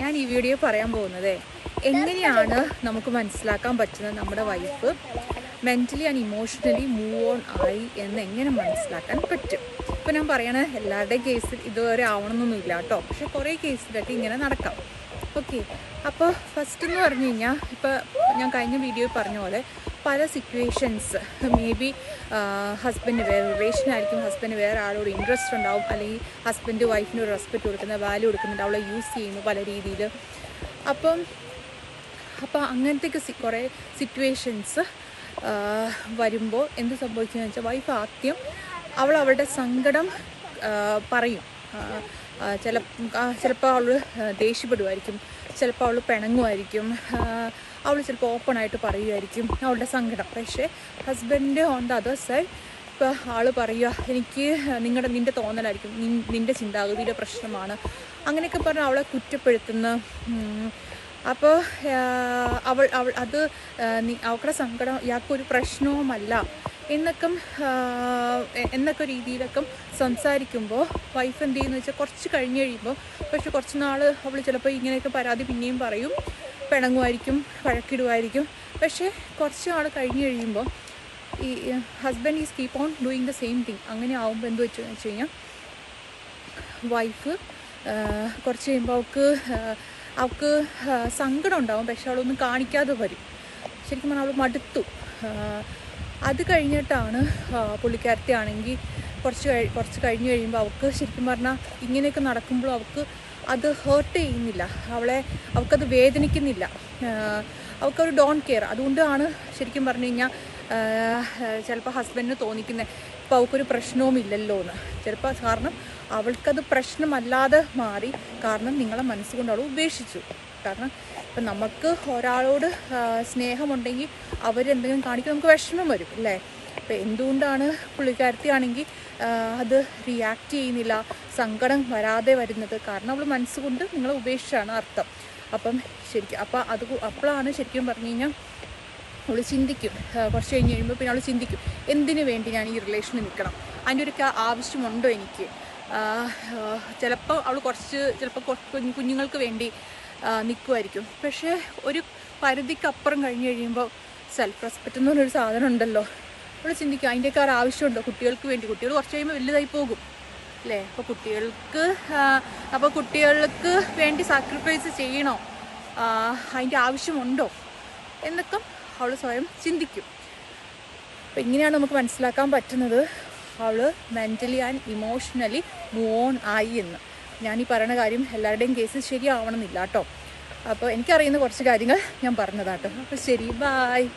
ഞാൻ ഈ വീഡിയോ പറയാൻ പോകുന്നത് എങ്ങനെയാണ് നമുക്ക് മനസ്സിലാക്കാൻ പറ്റുന്നത് നമ്മുടെ wife mentally and emotionally move on ആയി എന്ന് എങ്ങനെ മനസ്സിലാക്കാൻ പറ്റും? ഇപ്പോൾ ഞാൻ പറയണ എല്ലാവരുടെയും കേസിൽ ഇതുവരെ ആവണമെന്നൊന്നുമില്ല കേട്ടോ. പക്ഷെ കുറേ കേസിലൊക്കെ ഇങ്ങനെ നടക്കാം. ഓക്കെ അപ്പോൾ ഫസ്റ്റ് എന്ന് പറഞ്ഞു കഴിഞ്ഞാൽ ഇപ്പോൾ ഞാൻ കഴിഞ്ഞ വീഡിയോയിൽ പറഞ്ഞ പോലെ പല സിറ്റുവേഷൻസ് മേ ബി ഹസ്ബൻഡ് വേറെ റിലേഷനായിരിക്കും ഹസ്ബൻഡ് വേറെ ആളോട് ഇൻട്രസ്റ്റ് ഉണ്ടാവും അല്ലെങ്കിൽ ഹസ്ബൻഡ് വൈഫിന് ഒരു റെസ്പെക്റ്റ് കൊടുക്കുന്ന വാല്യൂ കൊടുക്കുന്നുണ്ട് അവളെ യൂസ് ചെയ്യുന്നു പല രീതിയിൽ അപ്പം അപ്പോൾ അങ്ങനത്തെയൊക്കെ സി കുറേ സിറ്റുവേഷൻസ് വരുമ്പോൾ എന്ത് സംഭവിക്കുന്നു വെച്ചാൽ വൈഫ് ആദ്യം അവൾ അവളുടെ സങ്കടം പറയും. ചില ചിലപ്പോൾ അവൾ ദേഷ്യപ്പെടുമായിരിക്കും ചിലപ്പോൾ അവൾ പിണങ്ങുമായിരിക്കും. അവൾ ചിലപ്പോൾ ഓപ്പൺ ആയിട്ട് പറയുമായിരിക്കും. അവളുടെ സങ്കടം. പക്ഷേ husband on the other side ഇപ്പോൾ ആൾ പറയുക എനിക്ക് നിങ്ങളുടെ നിന്റെ തോന്നലായിരിക്കും. നിൻ- നിന്റെ ചിന്താഗതിയുടെ പ്രശ്നമാണ്. അങ്ങനെയൊക്കെ പറഞ്ഞ് അവളെ കുറ്റപ്പെടുത്തുന്ന അപ്പോൾ അവൾ അവൾ അത് അവളുടെ സങ്കടം ഇയാൾക്കൊരു പ്രശ്നവുമല്ല. എന്നൊക്കെ എന്നൊക്കെ രീതിയിലൊക്കെ സംസാരിക്കുമ്പോൾ വൈഫ് എന്ത് ചെയ്യുന്നു വെച്ചാൽ കുറച്ച് കഴിഞ്ഞ് കഴിയുമ്പോൾ പക്ഷെ കുറച്ച് നാൾ അവൾ ചിലപ്പോൾ ഇങ്ങനെയൊക്കെ പരാതി പിന്നെയും പറയും. പിണങ്ങുമായിരിക്കും വഴക്കിടുമായിരിക്കും പക്ഷേ കുറച്ച് നാൾ കഴിഞ്ഞ് കഴിയുമ്പോൾ ഈ husband is keep on doing the same thing അങ്ങനെ ആവുമ്പോൾ എന്ത് വെച്ച് വെച്ച് കഴിഞ്ഞാൽ വൈഫ് കുറച്ച് കഴിയുമ്പോൾ അവൾക്ക് അവൾക്ക് സങ്കടം ഉണ്ടാവും. പക്ഷെ അവളൊന്നും കാണിക്കാതെ വരും. ശരിക്കും പറഞ്ഞാൽ അവൾ മടുത്തു. അത് കഴിഞ്ഞിട്ടാണ് പുള്ളിക്കാരത്തിയാണെങ്കിൽ കുറച്ച് കഴി കുറച്ച് കഴിഞ്ഞ് കഴിയുമ്പോൾ അവൾക്ക് ശരിക്കും പറഞ്ഞാൽ ഇങ്ങനെയൊക്കെ നടക്കുമ്പോൾ അവൾക്ക് അത് ഹേർട്ട് ചെയ്യുന്നില്ല. അവളെ അവൾക്കത് വേദനിക്കുന്നില്ല. അവൾക്കൊരു ഡോൺ കെയർ അതുകൊണ്ടാണ് ശരിക്കും പറഞ്ഞു കഴിഞ്ഞാൽ ചിലപ്പോൾ ഹസ്ബൻഡിന് തോന്നിക്കുന്നത് ഇപ്പോൾ അവൾക്കൊരു പ്രശ്നവും ഇല്ലല്ലോ എന്ന് ചിലപ്പോൾ കാരണം അവൾക്കത് പ്രശ്നമല്ലാതെ മാറി കാരണം നിങ്ങളെ മനസ്സുകൊണ്ട് അവൾ ഉപേക്ഷിച്ചു. കാരണം ഇപ്പം നമുക്ക് ഒരാളോട് സ്നേഹമുണ്ടെങ്കിൽ അവരെന്തെങ്കിലും കാണിക്കും നമുക്ക് വിഷമം വരും അല്ലേ? അപ്പം എന്തുകൊണ്ടാണ് പുള്ളിക്കാരത്തിയാണെങ്കിൽ അത് റിയാക്ട് ചെയ്യുന്നില്ല സങ്കടം വരാതെ വരുന്നത്? കാരണം അവൾ മനസ്സുകൊണ്ട് നിങ്ങളെ ഉപേക്ഷിച്ചാണ് അർത്ഥം. അപ്പം ശരിക്കും അപ്പം അത് അപ്പോഴാണ് ശരിക്കും പറഞ്ഞു കഴിഞ്ഞാൽ അവൾ ചിന്തിക്കും. കുറച്ച് കഴിഞ്ഞ് കഴിയുമ്പോൾ പിന്നെ അവൾ ചിന്തിക്കും എന്തിനു വേണ്ടി ഞാൻ ഈ റിലേഷനിൽ നിൽക്കണം? അതിന്റെ ഒരു ആവശ്യമുണ്ടോ എനിക്ക്? ചിലപ്പോൾ അവൾ കുറച്ച് ചിലപ്പോൾ കുഞ്ഞു കുഞ്ഞുങ്ങൾക്ക് വേണ്ടി നിൽക്കുമായിരിക്കും പക്ഷേ ഒരു പരിധിക്കപ്പുറം കഴിഞ്ഞ് കഴിയുമ്പോൾ സെൽഫ് റെസ്പെക്റ്റ് എന്ന് പറഞ്ഞൊരു സാധനം ഉണ്ടല്ലോ. നമ്മൾ ചിന്തിക്കുക അതിന്റെയൊക്കെ ഒരു ആവശ്യമുണ്ടോ? കുട്ടികൾക്ക് വേണ്ടി. കുട്ടികൾ കുറച്ച് കഴിയുമ്പോൾ വലുതായി പോകും. അല്ലേ? അപ്പോൾ കുട്ടികൾക്ക് അപ്പോൾ കുട്ടികൾക്ക് വേണ്ടി സാക്രിഫൈസ് ചെയ്യണോ? അതിന്റെ ആവശ്യമുണ്ടോ? എന്നൊക്കെ അവൾ സ്വയം ചിന്തിക്കും. അപ്പം ഇങ്ങനെയാണ് നമുക്ക് മനസ്സിലാക്കാൻ പറ്റുന്നത്. അവൾ mentally and emotionally move on ആയി എന്ന്. ഞാൻ ഈ പറയുന്ന കാര്യം എല്ലാവരുടെയും കേസ് ശരിയാവണമെന്നില്ല കേട്ടോ. അപ്പോൾ എനിക്കറിയുന്ന കുറച്ച് കാര്യങ്ങൾ ഞാൻ പറഞ്ഞതാട്ടോ. അപ്പോൾ ശരി ബായ്